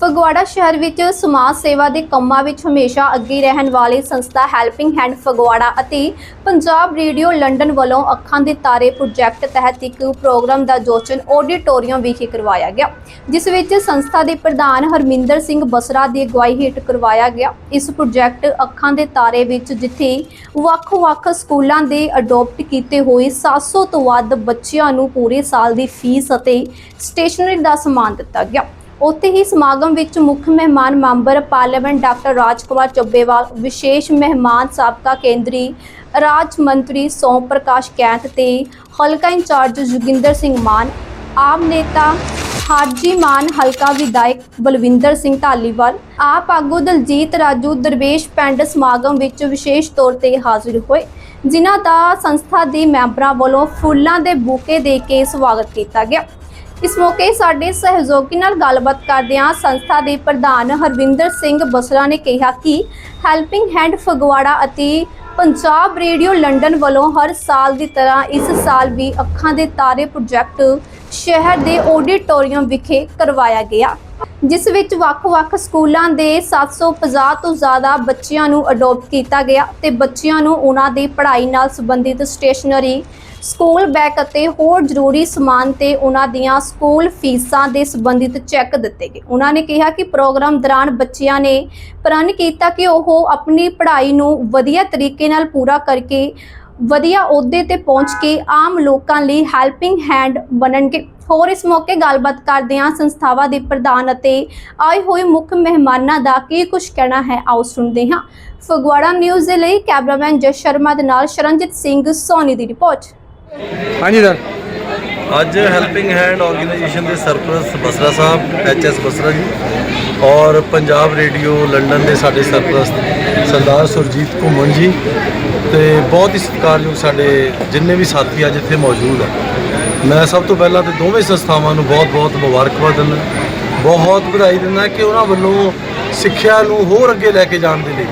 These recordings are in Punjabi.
ਫਗਵਾੜਾ ਸ਼ਹਿਰ ਵਿੱਚ ਸਮਾਜ ਸੇਵਾ ਦੇ ਕੰਮਾਂ ਵਿੱਚ ਹਮੇਸ਼ਾ ਅੱਗੇ ਰਹਿਣ ਵਾਲੀ ਸੰਸਥਾ ਹੈਲਪਿੰਗ ਹੈਂਡ ਫਗਵਾੜਾ ਅਤੇ ਪੰਜਾਬ ਰੇਡੀਓ ਲੰਡਨ ਵੱਲੋਂ ਅੱਖਾਂ ਦੇ ਤਾਰੇ ਪ੍ਰੋਜੈਕਟ ਤਹਿਤ ਇੱਕ ਪ੍ਰੋਗਰਾਮ ਦਾ ਜੋਚਨ ਆਡੀਟੋਰੀਅਮ ਵਿਖੇ ਕਰਵਾਇਆ ਗਿਆ, ਜਿਸ ਵਿੱਚ ਸੰਸਥਾ ਦੇ ਪ੍ਰਧਾਨ ਹਰਮਿੰਦਰ ਸਿੰਘ ਬਸਰਾ ਦੀ ਅਗਵਾਈ ਹੇਠ ਕਰਵਾਇਆ ਗਿਆ। ਇਸ ਪ੍ਰੋਜੈਕਟ ਅੱਖਾਂ ਦੇ ਤਾਰੇ ਵਿੱਚ ਜਿੱਥੇ ਵੱਖ-ਵੱਖ ਸਕੂਲਾਂ ਦੇ ਅਡਾਪਟ ਕੀਤੇ ਹੋਏ 700 ਤੋਂ ਵੱਧ ਬੱਚਿਆਂ ਨੂੰ ਪੂਰੇ ਸਾਲ ਦੀ ਫੀਸ ਅਤੇ ਸਟੇਸ਼ਨਰੀ ਦਾ ਸਮਾਨ ਦਿੱਤਾ ਗਿਆ। ਉੱਥੇ ਹੀ ਸਮਾਗਮ ਵਿੱਚ ਮੁੱਖ ਮਹਿਮਾਨ member parliament doctor Rajkumar Chabbewal, ਵਿਸ਼ੇਸ਼ ਮਹਿਮਾਨ ਸਾਬਕਾ ਕੇਂਦਰੀ ਰਾਜ ਮੰਤਰੀ ਸੋਮ ਪ੍ਰਕਾਸ਼ ਕੈਂਥ ਤੇ ਹਲਕਾ ਇੰਚਾਰਜ ਜੋਗਿੰਦਰ ਸਿੰਘ ਮਾਨ, ਆਮ ਨੇਤਾ ਹਾਜੀ ਮਾਨ, ਹਲਕਾ ਵਿਧਾਇਕ ਬਲਵਿੰਦਰ ਸਿੰਘ ਢਾਲੀਵਾਲ, ਆਪ ਆਗੂ ਦਲਜੀਤ ਰਾਜੂ ਦਰਵੇਸ਼ ਪਿੰਡ ਸਮਾਗਮ ਵਿੱਚ ਵਿਸ਼ੇਸ਼ ਤੌਰ ਤੇ ਹਾਜ਼ਰ ਹੋਏ, ਜਿਨ੍ਹਾਂ ਦਾ ਸੰਸਥਾ ਦੇ ਮੈਂਬਰਾਂ ਵੱਲੋਂ ਫੁੱਲਾਂ ਦੇ ਬੂਕੇ ਦੇ ਕੇ ਸਵਾਗਤ ਕੀਤਾ ਗਿਆ। ਇਸ ਮੌਕੇ ਸਾਡੇ ਸਹਿਯੋਗੀ ਨਾਲ ਗੱਲਬਾਤ ਕਰਦਿਆਂ ਸੰਸਥਾ ਦੇ ਪ੍ਰਧਾਨ ਹਰਵਿੰਦਰ ਸਿੰਘ ਬਸਰਾ ਨੇ ਕਿਹਾ ਕਿ ਹੈਲਪਿੰਗ ਹੈਂਡ ਫਗਵਾੜਾ ਅਤੇ ਪੰਜਾਬ ਰੇਡੀਓ ਲੰਡਨ ਵੱਲੋਂ ਹਰ ਸਾਲ ਦੀ ਤਰ੍ਹਾਂ ਇਸ ਸਾਲ ਵੀ ਅੱਖਾਂ ਦੇ ਤਾਰੇ ਪ੍ਰੋਜੈਕਟ ਸ਼ਹਿਰ ਦੇ ਆਡੀਟੋਰੀਅਮ ਵਿਖੇ ਕਰਵਾਇਆ ਗਿਆ, ਜਿਸ ਵਿੱਚ ਵੱਖ-ਵੱਖ ਸਕੂਲਾਂ ਦੇ 750 ਤੋਂ ਜ਼ਿਆਦਾ ਬੱਚਿਆਂ ਨੂੰ ਅਡਾਪਟ ਕੀਤਾ ਗਿਆ ਤੇ ਬੱਚਿਆਂ ਨੂੰ ਉਹਨਾਂ ਦੀ ਪੜ੍ਹਾਈ ਨਾਲ ਸੰਬੰਧਿਤ ਸਟੇਸ਼ਨਰੀ ਸਕੂਲ ਬੈਗ ਅਤੇ ਹੋਰ ਜ਼ਰੂਰੀ ਸਮਾਨ ਤੇ ਉਹਨਾਂ ਦੀਆਂ ਸਕੂਲ ਫੀਸਾਂ ਦੇ ਸੰਬੰਧਿਤ ਚੈੱਕ ਦਿੱਤੇ ਗਏ। ਉਹਨਾਂ ਨੇ ਕਿਹਾ ਕਿ ਪ੍ਰੋਗਰਾਮ ਦੌਰਾਨ ਬੱਚਿਆਂ ਨੇ ਪ੍ਰਣ ਕੀਤਾ ਕਿ ਉਹ ਆਪਣੀ ਪੜ੍ਹਾਈ ਨੂੰ ਵਧੀਆ ਤਰੀਕੇ ਨਾਲ ਪੂਰਾ ਕਰਕੇ ਵਧੀਆ ਅਹੁਦੇ ਤੇ ਪਹੁੰਚ ਕੇ ਆਮ ਲੋਕਾਂ ਲਈ ਹੈਲਪਿੰਗ ਹੈਂਡ ਬਣਨਗੇ। ਹੋਰ ਇਸ ਮੌਕੇ ਗੱਲਬਾਤ ਕਰਦਿਆਂ ਸੰਸਥਾਵਾਂ ਦੇ ਪ੍ਰਧਾਨ ਅਤੇ ਆਏ ਹੋਏ ਮੁੱਖ ਮਹਿਮਾਨਾਂ ਦਾ ਕੀ ਕੁਝ ਕਹਿਣਾ ਹੈ, ਆਓ ਸੁਣਦੇ ਹਾਂ। ਫਗਵਾੜਾ ਨਿਊਜ਼ ਦੇ ਲਈ ਕੈਮਰਾਮੈਨ ਜਸ ਸ਼ਰਮਾ ਦੇ ਨਾਲ ਸ਼ਰਨਜੀਤ ਸਿੰਘ ਸੋਨੀ ਦੀ ਰਿਪੋਰਟ। ਹਾਂਜੀ ਸਰ। ਅੱਜ ਹੈਲਪਿੰਗ ਹੈਂਡ ਆਰਗੇਨਾਈਜੇਸ਼ਨ ਦੇ ਸਰਪ੍ਰਸਤ ਬਸਰਾ ਸਾਹਿਬ ਐਚ ਐਸ ਬਸਰਾ ਜੀ ਔਰ ਪੰਜਾਬ ਰੇਡੀਓ ਲੰਡਨ ਦੇ ਸਾਡੇ ਸਰਪ੍ਰਸਤ ਸਰਦਾਰ ਸੁਰਜੀਤ ਘੁੰਮਣ ਜੀ ਤੇ ਬਹੁਤ ਹੀ ਸਤਿਕਾਰਯੋਗ ਸਾਡੇ ਜਿੰਨੇ ਵੀ ਸਾਥੀ ਅੱਜ ਇੱਥੇ ਮੌਜੂਦ ਆ। ਮੈਂ ਸਭ ਤੋਂ ਪਹਿਲਾਂ ਤੇ ਦੋਵੇਂ ਸੰਸਥਾਵਾਂ ਨੂੰ ਬਹੁਤ-ਬਹੁਤ ਮੁਬਾਰਕਬਾਦ ਦਿੰਦਾ। ਬਹੁਤ ਵਧਾਈ ਦਿੰਦਾ ਕਿ ਉਹਨਾਂ ਵੱਲੋਂ ਸਿੱਖਿਆ ਨੂੰ ਹੋਰ ਅੱਗੇ ਲੈ ਕੇ ਜਾਣ ਦੇ ਲਈ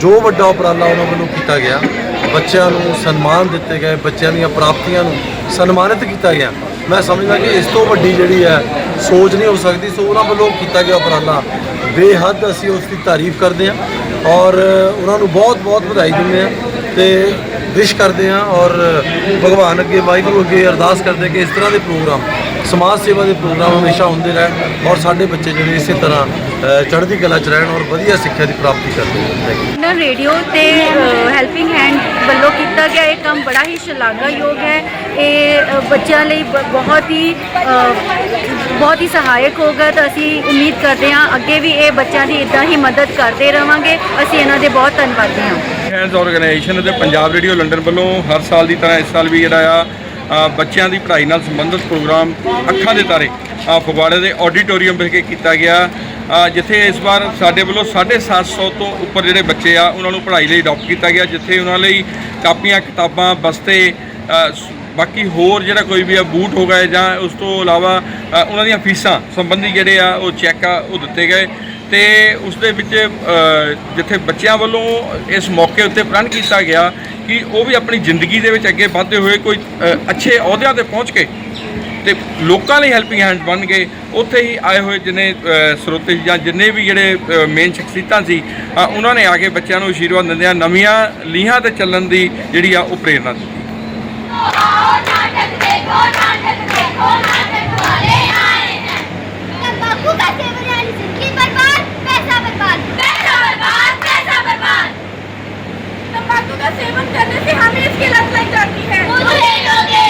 ਜੋ ਵੱਡਾ ਉਪਰਾਲਾ ਉਹਨਾਂ ਵੱਲੋਂ ਕੀਤਾ ਗਿਆ ਬੱਚਿਆਂ ਨੂੰ ਸਨਮਾਨ ਦਿੱਤੇ ਗਏ, ਬੱਚਿਆਂ ਦੀਆਂ ਪ੍ਰਾਪਤੀਆਂ ਨੂੰ ਸਨਮਾਨਿਤ ਕੀਤਾ ਗਿਆ। ਮੈਂ ਸਮਝਦਾ ਕਿ ਇਸ ਤੋਂ ਵੱਡੀ ਜਿਹੜੀ ਹੈ, ਸੋਚ ਨਹੀਂ ਹੋ ਸਕਦੀ। ਸੋ ਉਹਨਾਂ ਵੱਲੋਂ ਕੀਤਾ ਗਿਆ ਉਪਰਾਲਾ। ਬੇਹੱਦ ਅਸੀਂ ਉਸ ਦੀ ਤਾਰੀਫ ਕਰਦੇ ਹਾਂ ਔਰ ਉਹਨਾਂ ਨੂੰ ਬਹੁਤ-ਬਹੁਤ ਵਧਾਈ ਦਿੰਦੇ ਹਾਂ ਤੇ ਵਿਸ਼ ਕਰਦੇ ਹਾਂ ਔਰ ਭਗਵਾਨ ਅੱਗੇ, ਵਾਹਿਗੁਰੂ ਅੱਗੇ ਅਰਦਾਸ ਕਰਦੇ ਕਿ ਇਸ ਤਰ੍ਹਾਂ ਦੇ ਪ੍ਰੋਗਰਾਮ, ਸਮਾਜ ਸੇਵਾ ਦੇ ਪ੍ਰੋਗਰਾਮ ਹਮੇਸ਼ਾ ਹੁੰਦੇ ਰਹਿਣ ਔਰ ਸਾਡੇ ਬੱਚੇ ਜਿਹੜੇ ਇਸੇ ਤਰ੍ਹਾਂ ਚੜ੍ਹਦੀ ਕਲਾ 'ਚ ਰਹਿਣ ਔਰ ਵਧੀਆ ਸਿੱਖਿਆ ਦੀ ਪ੍ਰਾਪਤੀ ਕਰਦੇ ਨਾ ਰੇਡੀਓ ਤੇ ਹੈਲਪਿੰਗ ਹੈਂਡ ਵੱਲੋਂ ਕੀਤਾ ਗਿਆ ਇਹ ਕੰਮ ਬੜਾ ਹੀ ਸ਼ਲਾਘਾਯੋਗ ਹੈ। ਇਹ ਬੱਚਿਆਂ ਲਈ ਬ- ਬਹੁਤ ਹੀ ਬਹੁਤ ਹੀ ਸਹਾਇਕ ਹੋਗਾ ਤਾਂ ਅਸੀਂ ਉਮੀਦ ਕਰਦੇ ਹਾਂ ਅੱਗੇ ਵੀ ਇਹ ਬੱਚਿਆਂ ਦੀ ਇਦਾਂ ਹੀ ਮਦਦ ਕਰਦੇ ਰਵਾਂਗੇ। ਅਸੀਂ ਇਹਨਾਂ ਦੇ ਬਹੁਤ ਧੰਨਵਾਦੀ ਹਾਂ। ਹੈਂਡਸ ਆਰਗੇਨਾਈਜੇਸ਼ਨ ਅਤੇ ਪੰਜਾਬ ਰੇਡੀਓ ਲੰਡਨ ਵੱਲੋਂ ਹਰ ਸਾਲ ਦੀ ਤਰ੍ਹਾਂ ਇਸ ਸਾਲ ਵੀ ਜਿਹੜਾ ਆ ਬੱਚਿਆਂ ਦੀ ਪੜ੍ਹਾਈ ਨਾਲ ਸੰਬੰਧਿਤ ਪ੍ਰੋਗਰਾਮ ਅੱਖਾਂ ਦੇ ਤਾਰੇ ਫਗਵਾੜੇ ਦੇ ਆਡੀਟੋਰੀਅਮ ਵਿਖੇ ਕੀਤਾ ਗਿਆ। ਜਿੱਥੇ ਇਸ ਵਾਰ ਸਾਡੇ ਵੱਲੋਂ 750 ਤੋਂ ਉੱਪਰ ਜਿਹੜੇ ਬੱਚੇ ਆ, ਉਹਨਾਂ ਨੂੰ ਪੜ੍ਹਾਈ ਲਈ ਅਡਾਪਟ ਕੀਤਾ ਗਿਆ, ਜਿੱਥੇ ਉਹਨਾਂ ਲਈ ਕਾਪੀਆਂ, ਕਿਤਾਬਾਂ, ਬਸਤੇ ਬਾਕੀ ਹੋਰ ਜਿਹੜਾ ਕੋਈ ਵੀ ਆ, ਬੂਟ ਹੋ ਗਏ ਜਾਂ ਉਸ ਤੋਂ ਇਲਾਵਾ ਉਹਨਾਂ ਦੀਆਂ ਫੀਸਾਂ ਸੰਬੰਧੀ ਜਿਹੜੇ ਆ, ਉਹ ਚੈੱਕ ਆ, ਉਹ ਦਿੱਤੇ ਗਏ ਤੇ ਉਸ ਦੇ ਵਿੱਚ ਜਿੱਥੇ ਬੱਚਿਆਂ ਵੱਲੋਂ ਇਸ ਮੌਕੇ ਉੱਤੇ ਪ੍ਰਣ ਕੀਤਾ ਗਿਆ ਕਿ ਉਹ ਵੀ ਆਪਣੀ ਜ਼ਿੰਦਗੀ ਦੇ ਵਿੱਚ ਅੱਗੇ ਵਧਦੇ ਹੋਏ ਕੋਈ ਅੱਛੇ ਅਹੁਦਿਆਂ ਤੇ ਪਹੁੰਚ ਕੇ ਤੇ ਲੋਕਾਂ ਲਈ ਹੈਲਪਿੰਗ ਹੈਂਡ ਬਣ ਗਏ। ਉੱਥੇ ਹੀ ਆਏ ਹੋਏ ਜਿਨੇ ਸਰੋਤੇ ਜਾਂ ਜਿੰਨੇ ਵੀ ਜਿਹੜੇ ਮੇਨ ਸ਼ਖਸੀਅਤਾਂ ਸੀ ਉਹਨਾਂ ਨੇ ਆ ਕੇ ਬੱਚਿਆਂ ਨੂੰ ਅਸ਼ੀਰਵਾਦ ਦਿੰਦਿਆਂ ਨਵੀਆਂ ਲੀਹਾਂ ਤੇ ਚੱਲਣ ਦੀ ਜਿਹੜੀ ਆ ਉਹ ਪ੍ਰੇਰਣਾ ਦਿੱਤੀ। तंबाकू का सेवन करने से हमें इसकी लत लग जाती है।